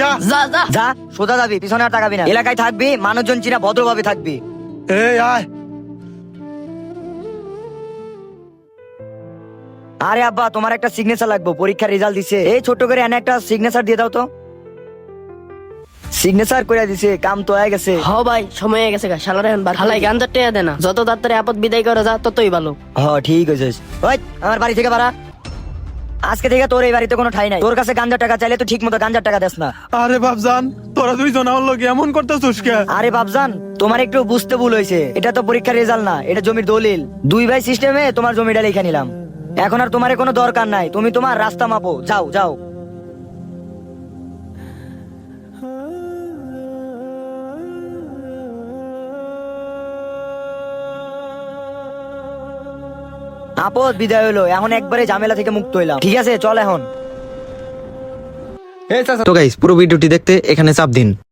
যা। যা যা। যা সোজা যাবি পিছনে আর তাকাবি না। এলাকায় থাকবি মানুষজন চিনা ভদ্রভাবে থাকবি। এই আয়। আরে আব্বা তোমার একটা সিগনেচার লাগবে পরীক্ষার রেজাল্ট দিছে। এই ছোট করে এনে একটা সিগনেচার দিয়ে দাও তো। সিগনেচার করে দিছে কাম তো হয়ে গেছে। হ ভাই সময় হয়ে গেছে গা শালার এখন বার হালাই গাঞ্জার টেয়া দে না। যত তাড়াতাড়ি আপদ বিদায় করে যা ততই ভালো। হ ঠিক আছে ওই আমার বাড়ি থেকে বাড়া। আজকে থেকে তোর এই বাড়িতে কোনো ঠাই নাই। তোর কাছে গাঞ্জার টাকা চাইলে তুই ঠিক মতো গাঞ্জার টাকা দেস না। আরে বাপজান তোরা দুইজন আমার লোক এমন করতেছিস কে? আরে বাপজান তোমার একটু বুঝতে ভুল হয়েছে। এটা তো পরীক্ষার রেজাল্ট না এটা জমির দলিল। দুই ভাই সিস্টেমে তোমার জমিটা লিখে নিলাম। এখন আর তোমার কোনো দরকার নাই। তুমি তোমার রাস্তা মাপো। যাও যাও। আপদ বিদায় হলো এখন একবারে ঝামেলা থেকে মুক্ত হইলাম। ঠিক আছে, চল এখন। তো গাইস পুরো ভিডিওটি দেখতে এখানে চাপ দিন।